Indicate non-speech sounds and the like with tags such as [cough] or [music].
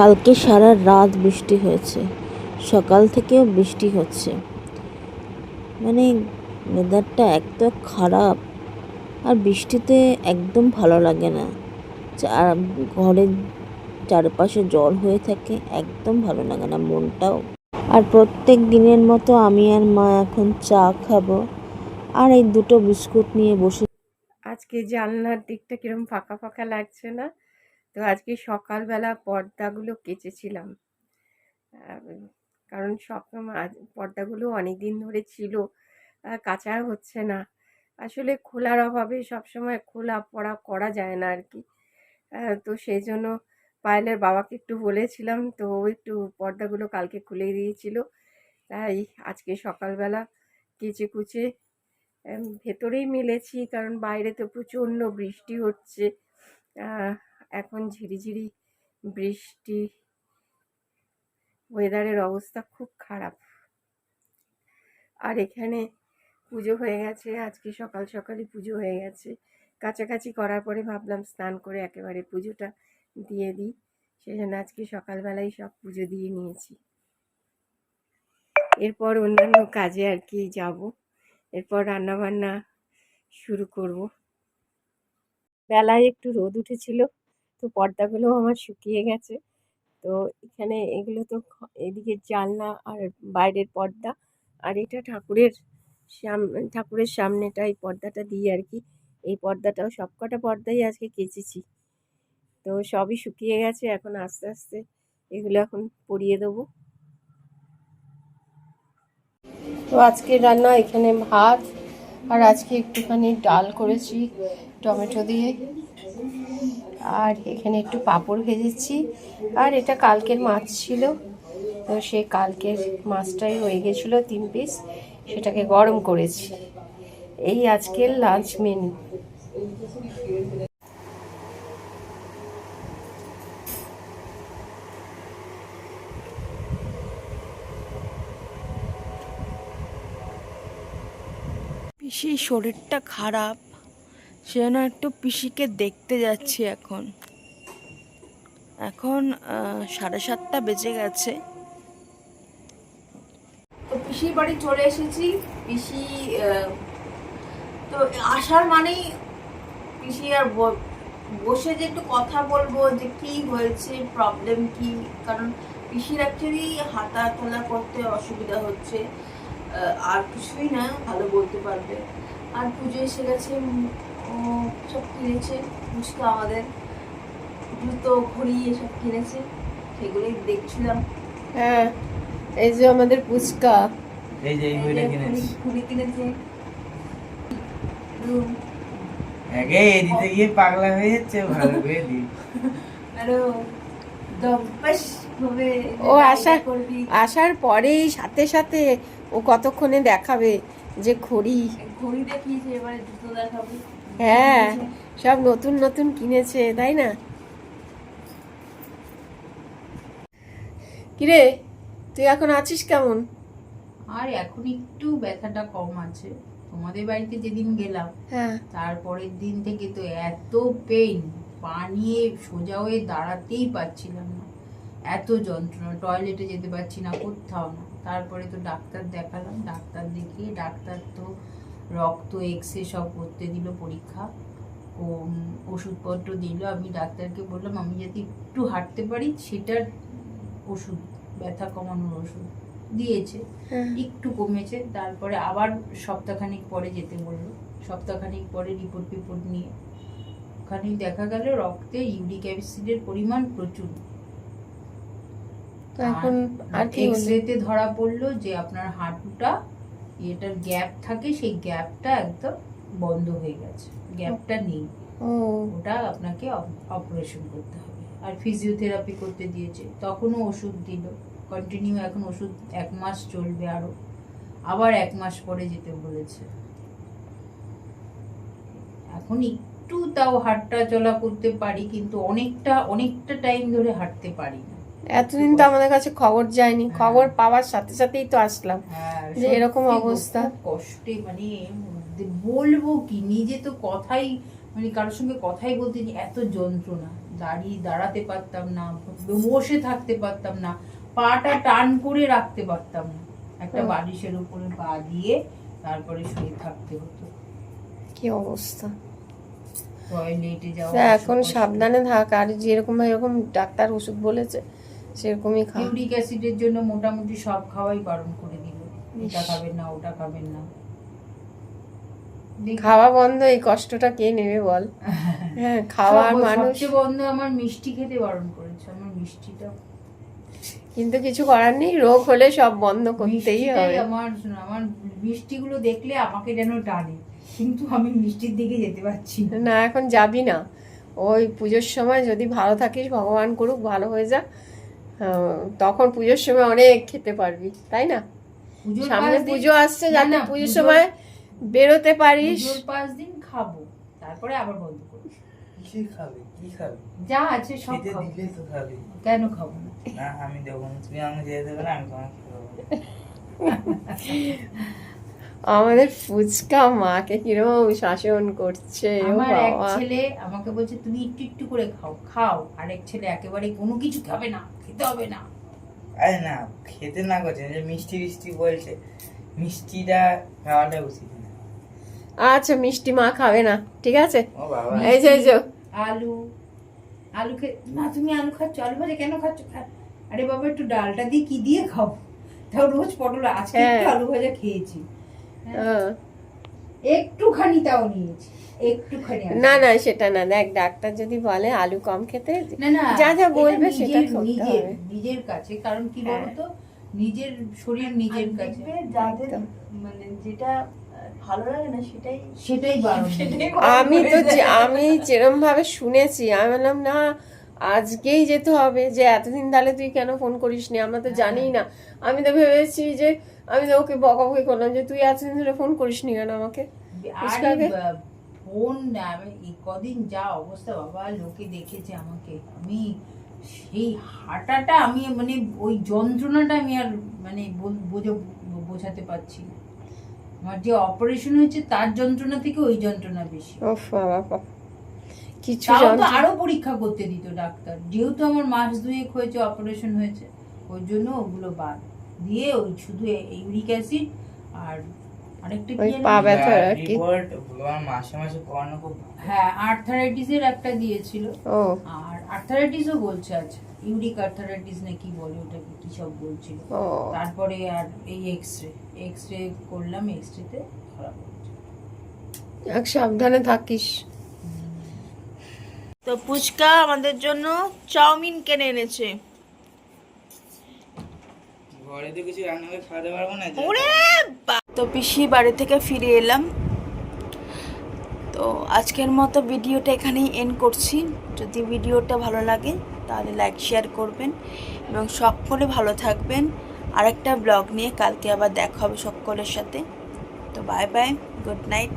কালকে সারা রাত বৃষ্টি হয়েছে। সকাল থেকেও বৃষ্টি হচ্ছে। মানে ওয়েদারটা এত খারাপ, আর বৃষ্টিতে একদম ভালো লাগে না। চা- ঘরের চারপাশে জল হয়ে থাকে, একদম ভালো লাগে না মনটাও। আর প্রত্যেক দিনের মতো আমি আর মা এখন চা খাব, আর এই দুটো বিস্কুট নিয়ে বসে আজকে জানলার দিকটা কিরম ফাঁকা ফাঁকা লাগছে না? তো আজকে সকালবেলা পর্দাগুলো কেচেছিলাম। কারণ সব পর্দাগুলো অনেক দিন ধরে ছিল কাঁচা হচ্ছে না। আসলে খোলার অভাবে সবসময় খোলা পড়া করা যায় না আর কি তো সেই জন্য পায়েলের বাবাকে একটু বলেছিলাম, তো একটু পর্দাগুলো কালকে খুলে দিয়েছিল। তাই আজকে সকালবেলা কেচে কুচে ভেতরেই মেলেছি, কারণ বাইরে তো প্রচণ্ড বৃষ্টি হচ্ছে। এখন ঝিরিঝিরি বৃষ্টি ওয়েদারের অবস্থা খুব খারাপ। আর এখানে পুজো হয়ে গেছে, আজকে সকাল সকালই পুজো হয়ে গেছে। কাছাকাছি করার পরে ভাবলাম স্নান করে একেবারে পুজোটা দিয়ে দিই। সেই জন্য আজকে সকালবেলাই সব পুজো দিয়ে নিয়েছি। এরপর অন্যান্য কাজে আর কি যাব। এরপর রান্নাবান্না শুরু করব। বেলায় একটু রোদ উঠেছিল। তো পর্দাগুলো আমার শুকিয়ে গেছে। তো এখানে এগুলো তো এদিকে জানলা আর বাইরের পর্দা। আর এটা ঠাকুরের সাম, ঠাকুরের সামনেটা, এই পর্দাটা দিই আর কি। এই পর্দাটাও সবকটা পর্দাই আজকে কেচেছি। তো সবই শুকিয়ে গেছে, এখন আস্তে আস্তে এগুলো এখন পরিয়ে দেবো। তো আজকে রান্না এখানে ভাত, আর আজকে একটুখানি ডাল করেছি, টমেটো দিয়ে। আর এখানে একটু পাঁপড় ভেজেছি। আর এটা কালকের মাছ ছিল। তো সেই কালকের মাছটাই হয়ে গেছিল তিন পিস সেটাকে গরম করেছি। এই আজকের লাঞ্চ মেনু পিসির শরীরটা খারাপ। সেজন্য একটু পিসিকে দেখতে যাচ্ছি এখন। এখন সাড়ে সাতটা বেজে গেছে। তো পিসির বাড়ি চলে এসেছি। পিসি তো আসার মানেই পিসি আর বসে যে একটু কথা বলব, যে কি হয়েছে প্রবলেম কি? কারণ পিসির অ্যাকচুয়ালি হাঁটা তোলা করতে অসুবিধা হচ্ছে। আর কিছুই না, ভালো বলতে পারবে। আর পুজো এসে গেছে ও সব কিনেছে মুচকা আমাদের জুতো ঘড়ি এসব কিনেছে সেগুলোই দেখছিলাম। হ্যাঁ এই যে আমাদের পুচকা। এই যে এই বইটা কিনেছি। ঘুড়ি কিনেছে। একে এদিতে গিয়ে পাগলা হয়ে যাচ্ছে ভালো করে দি। আরও দম্পাস ও আশা করবি। আসার পরেই সাথে সাথে ও কতক্ষণে দেখাবে। যে ঘড়ি। ঘড়ি দেখিয়েছে এবারে জুতো দেখাবো। হ্যাঁ সব নতুন নতুন কিনেছে তাই না? কিরে তুই এখন আছিস কেমন? আর এখন একটু ব্যথাটা কম আছে। তোমাদের বাড়িতে যেদিন গেলাম হ্যাঁ। তারপরের দিন থেকে তো এত পেইন পা নিয়ে সোজা হয়ে দাঁড়াতেই পারছিলাম না। এত যন্ত্রণা টয়লেটে যেতে পারছি না কোথাও না। তারপরে তো ডাক্তার দেখালাম ডাক্তার দেখিয়ে ডাক্তার তো রক্ত এক্সরে সব করতে দিল পরীক্ষা। ও ওষুধপত্র দিল আমি ডাক্তারকে বললাম আমি যাতে একটু হাঁটতে পারি সেটার ওষুধ ব্যথা কমানোর ওষুধ দিয়েছে। হ্যাঁ। একটু কমেছে তারপরে আবার সপ্তাহখানিক পরে যেতে বলল। সপ্তাহখানিক পরে রিপোর্ট টিপোর্ট নিয়ে। ওখানে দেখা গেল রক্তে ইউরিক অ্যাসিডের পরিমাণ প্রচুর। তো এখন আর কি এক্সরেতে ধরা পড়ল যে আপনার হাঁটুটা এটার গ্যাপ থাকে সেই গ্যাপটা একদম বন্ধ হয়ে গেছে। গ্যাপটা নেই। ওটা আপনাকে অপারেশন করতে হবে। আর ফিজিওথেরাপি করতে দিয়েছে। তখনও ওষুধ দিল। কন্টিনিউ এখন ওষুধ এক মাস চলবে আরও। আবার এক মাস পরে যেতে বলেছে। এখন একটু তাও হাঁটা চলা করতে পারি কিন্তু অনেকটা অনেকটা টাইম ধরে হাঁটতে পারি না। এতদিন তো আমাদের কাছে খবর যায়নি। হ্যাঁ। খবর পাওয়ার সাথে সাথেই তো আসলাম হ্যাঁ, যে এরকম অবস্থা। কষ্টে মানে বলব কি নিজে তো কথাই মানে কারোর সঙ্গে কথাই বলতে এত যন্ত্রণা। দাঁড়িয়ে দাঁড়াতে পারতাম না বসে থাকতে পারতাম না পাটা টান করে রাখতে পারতাম না। একটা বালিশের উপরে পা দিয়ে তারপরে শুয়ে থাকতে হতো। কি অবস্থা। টয়লেটে যাওয়া এখন সাবধানে থাক আর যেরকম এরকম ডাক্তার ওষুধ বলেছে সেরকমই খা ইউরিক অ্যাসিডের জন্য মোটামুটি সব খাওয়াই বারণ করে দিল। এটা খাবেন না ওটা খাবেন না। খাওয়া বন্ধ এই কষ্টটা কে নেবে বল? [laughs] হ্যাঁ খাওয়ার মানুষ সবচেয়ে বন্ধ আমার মিষ্টি খেতে বারণ করেছে আমার মিষ্টিটা। কিন্তু কিছু করার নেই রোগ হলে সব বন্ধ করতেই হবে। আমার আমার মিষ্টিগুলো দেখলে আমাকে যেন টানে কিন্তু আমি মিষ্টির দিকে যেতে পারছি না। এখন যাবি না। ওই পুজোর সময় যদি ভালো থাকিস ভগবান করুক ভালো হয়ে যা তখন পুজোর সময় অনেক খেতে পারবি তাই না? সামনে পুজো আসছে না, যাতে না, পুজোর সময় বেরোতে পারিস। পাঁচ দিন খাব তারপরে আবার বন্ধ করব। কি খাবে কি খাবে? যা আছে সব খাব। দিলে তো খাবে। কেন খাব না? আমি দেবো তুমি আমাকে যেতে দেবে না আমি তোমাকে খাব [laughs] আমাদের ফুচকা মাকে কিরম শাসন করছে আমার এক ছেলে আমাকে বলছে তুমি একটু একটু করে খাও খাও। আরেক ছেলে একেবারে কোনো কিছু খাবে না খেতে হবে না। আরে না খেতে না করছে যে মিষ্টি মিষ্টি বলছে। মিষ্টিটা খাওয়াটা উচিত না। আচ্ছা মিষ্টি মা খাবে না ঠিক আছে? এই যে যে। আলু আলু খে না তুমি আলু খাচ্ছ? আলু ভাজা কেন খাচ্ছ? আরে বাবা একটু ডালটা দিয়ে কি দিয়ে খাও তাও রোজ পটল আজকে একটু হ্যাঁ। আলু ভাজা খেয়েছি। একটুখানি তাও নিয়েছি। একটুখানি। না না সেটা না। দেখ ডাক্তার যদি বলে আলু কম খেতে না না যা যা বলবে সেটা করতে নিজের হবে। নিজের কাছে। কারণ কি হ্যাঁ। বলতো? নিজের শরীর নিজের কাছে। যাদের মানে যেটা ভালো লাগে না সেটাই সেটাই আমি তো আমি যেরম ভাবে শুনেছি আমি বললাম না আজকেই যেতে হবে। যে এতদিন তাহলে তুই কেন ফোন করিস নি আমরা তো জানি না। আমি তো ভেবেছি যে আমি তো ওকে বকাবকি করলাম যে তুই এতদিন ধরে ফোন করিস নি কেন আমাকে? ফোন আমি কদিন যা অবস্থা বাবা লোকে দেখেছে আমাকে। আমি সেই হাঁটাটা আমি মানে ওই যন্ত্রণাটা আমি আর মানে বোঝাতে পারছি না। আমার যে অপারেশন হয়েছে তার যন্ত্রণা থেকে ওই যন্ত্রণা বেশি। কিছু আরও পরীক্ষা করতে দিত ডাক্তার। যেহেতু আমার মাস দুয়েক হয়েছে অপারেশন হয়েছে ওই জন্য ওগুলো বাদ। দিয়ে ওই শুধু ইউরিক অ্যাসিড আর আরেকটা কি পা ব্যথা আর কি? মাসে মাসে করানো খুব হ্যাঁ আর্থারাইটিসের একটা দিয়েছিল। ও। আর আর্থারাইটিসও বলছে আছে ইউরিক আর্থারাইটিস না কি বলে ওটাকে কি সব বলছিল। তারপরে আর এই এক্স রে এক্স রে করলাম এক্স রেতে ধরা পড়েছে। এক সাবধানে থাকিস। তো পুচকা আমাদের জন্য চাউমিন কিনে এনেছে। তো পিসি বাড়ি থেকে ফিরে এলাম। তো আজকের মতো ভিডিওটা এখানেই এন্ড করছি। যদি ভিডিওটা ভালো লাগে, তাহলে লাইক শেয়ার করবেন এবং সকলে ভালো থাকবেন। আরেকটা ব্লগ নিয়ে কালকে আবার দেখা হবে সকলের সাথে। তো বাই বাই গুড নাইট